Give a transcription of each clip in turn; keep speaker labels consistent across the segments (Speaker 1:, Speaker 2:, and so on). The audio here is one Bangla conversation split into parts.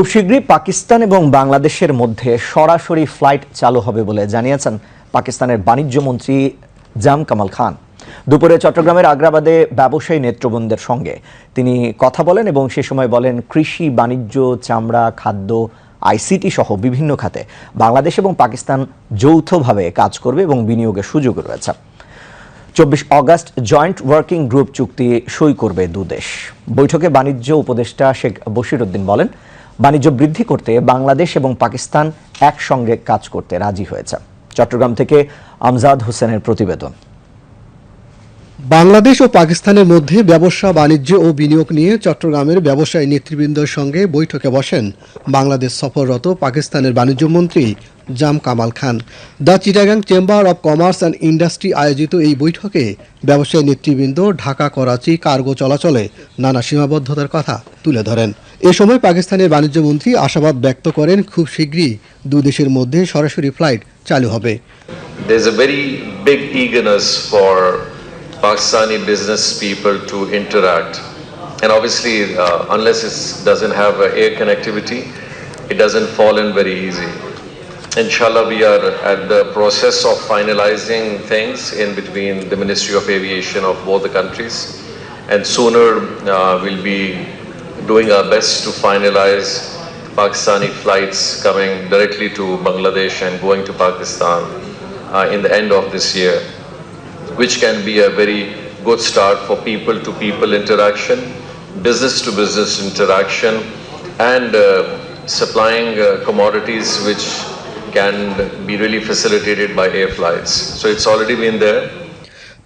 Speaker 1: খুব শীঘ্রই পাকিস্তান এবং বাংলাদেশের মধ্যে সরাসরি ফ্লাইট চালু হবে বলে জানিয়েছেন পাকিস্তানের বাণিজ্য মন্ত্রী জাম কামাল খান। দুপুরে চট্টগ্রামের আগ্রাবাদে ব্যবসায়ী নেতৃবৃন্দের সঙ্গে তিনি কথা বলেন এবং সে সময় বলেন, কৃষি, বাণিজ্য, চামড়া, খাদ্য, আইসিটি সহ বিভিন্ন খাতে বাংলাদেশ এবং পাকিস্তান যৌথভাবে কাজ করবে এবং বিনিয়োগের সুযোগ রয়েছে। চব্বিশ অগাস্ট জয়েন্ট ওয়ার্কিং গ্রুপ চুক্তি সই করবে দুদেশ। বৈঠকে বাণিজ্য উপদেষ্টা শেখ বশির উদ্দিন বলেন বাণিজ্য বৃদ্ধি করতে বাংলাদেশ এবং পাকিস্তান একসঙ্গে কাজ করতে রাজি হয়েছে। চট্টগ্রাম থেকে আমজাদ হোসেনের প্রতিবেদন।
Speaker 2: বাংলাদেশ ও পাকিস্তানের মধ্যে ব্যবসা, বাণিজ্য ও বিনিয়োগ নিয়ে চট্টগ্রামের ব্যবসায়ী নেতৃবৃন্দের সঙ্গে বৈঠকে বসেন বাংলাদেশ সফররত পাকিস্তানের বাণিজ্য মন্ত্রী Jam Kamal Khan. The Chittagong chamber of commerce and industry আয়োজিত এই বৈঠকে ব্যবসায়ী নেতৃবৃন্দ ঢাকা, করাচি কার্গো চলাচলে নানা সীমাবদ্ধতার কথা তুলে ধরেন। এ সময় পাকিস্তানের বাণিজ্য মন্ত্রী আশাবাদ ব্যক্ত করেন, খুব শীঘ্রই দেশের মধ্যে সরাসরি ফ্লাইট চালু হবে।
Speaker 3: There's a very big eagerness for Pakistani business people to interact. And obviously, uh, unless it doesn't have uh, air connectivity, it doesn't fall in very easy. Inshallah, we are at the process of finalizing things in between the Ministry of Aviation of both the countries. And sooner, uh, we'll be doing our best to finalize Pakistani flights coming directly to Bangladesh and going to Pakistan uh, in the end of this year, which can be a very good start for people to people interaction, business to business interaction, and uh, supplying uh, commodities which can be really facilitated by air flights. So it's already been there.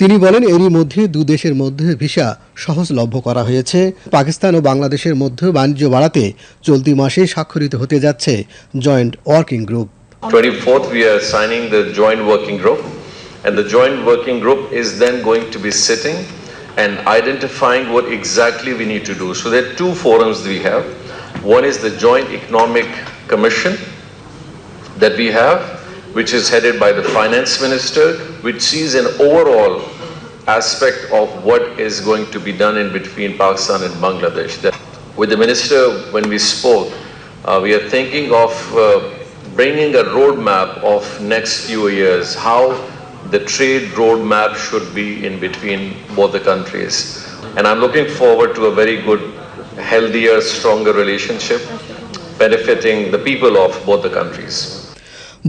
Speaker 2: তিনি বলেন এরই মধ্যে দু দেশের মধ্যে ভিসা সহজলভ্য করা হয়েছে পাকিস্তান ও বাংলাদেশের মধ্যে বাণিজ্য বাড়াতে চলতি মাসে স্বাক্ষরিত হতে যাচ্ছে joint working group
Speaker 3: 24th, we are signing the joint working group, and the joint working group is then going to be sitting and identifying what exactly we need to do. So there are two forums we have. One is the Joint Economic Commission that we have, which is headed by the Finance Minister, which sees an overall aspect of what is going to be done in between Pakistan and Bangladesh. With the minister, when we spoke, uh, we are thinking of uh, bringing a roadmap of next few years, how the trade roadmap should be in between both the countries. And I'm looking forward to a very good, healthier, stronger relationship benefiting the people of both the countries.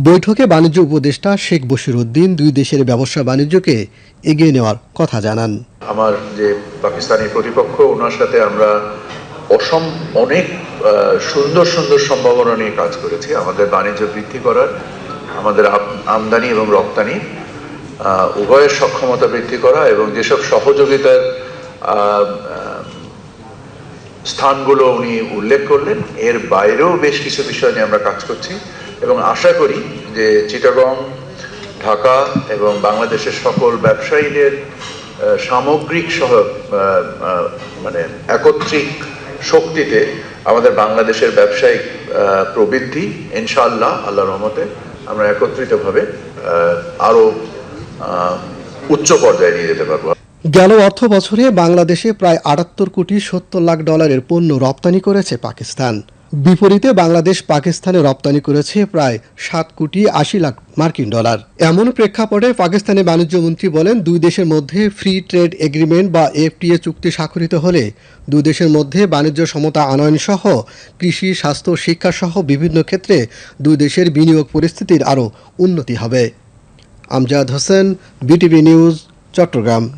Speaker 2: বৈঠকে বাণিজ্য উপদেষ্টা শেখ বশির উদ্দিন দুই দেশের ব্যবসা বাণিজ্যকে এগিয়ে নেওয়ার কথা জানান
Speaker 4: আমার যে পাকিস্তানি প্রতিপক্ষ ওনার সাথে আমরা অসম অনেক সুন্দর সুন্দর সম্ভাবনা নিয়ে কাজ করেছি আমাদের বাণিজ্য বৃদ্ধি করার আমাদের আমদানি এবং রপ্তানি উভয়ের সক্ষমতা বৃদ্ধি করা এবং যেসব সহযোগিতার স্থানগুলো উনি উল্লেখ করলেন এর বাইরেও বেশ কিছু বিষয় নিয়ে আমরা কাজ করছি এবং আশা করি যে চিটাগং ঢাকা এবং বাংলাদেশের সকল ব্যবসায়ীদের সামগ্রিক সহ মানে একত্রিক শক্তিতে আমাদের বাংলাদেশের ব্যবসায়িক প্রবৃদ্ধি ইনশাআল্লাহ আল্লাহ রহমতে আমরা একত্রিতভাবে আহ, আরও আহ, উচ্চ পর্যায়ে নিয়ে যেতে পারব।
Speaker 2: গেল অর্থ বছরে বাংলাদেশে প্রায় আটাত্তর কোটি সত্তর লাখ ডলারের পণ্য রপ্তানি করেছে পাকিস্তান। বিপরীতে বাংলাদেশ পাকিস্তানে রপ্তানি করেছে প্রায় সাত কোটি আশি লাখ মার্কিন ডলার। এমন প্রেক্ষাপটে পাকিস্তানের বাণিজ্যমন্ত্রী বলেন, দুই দেশের মধ্যে ফ্রি ট্রেড এগ্রিমেন্ট বা এফটিএ চুক্তি স্বাক্ষরিত হলে দুই দেশের মধ্যে বাণিজ্য সমতা আনয়ন সহ কৃষি, স্বাস্থ্য, শিক্ষা সহ বিভিন্ন ক্ষেত্রে দুই দেশের বিনিয়োগ পরিস্থিতির আরও উন্নতি হবে। Amjad Hossain BTV news Chittagong.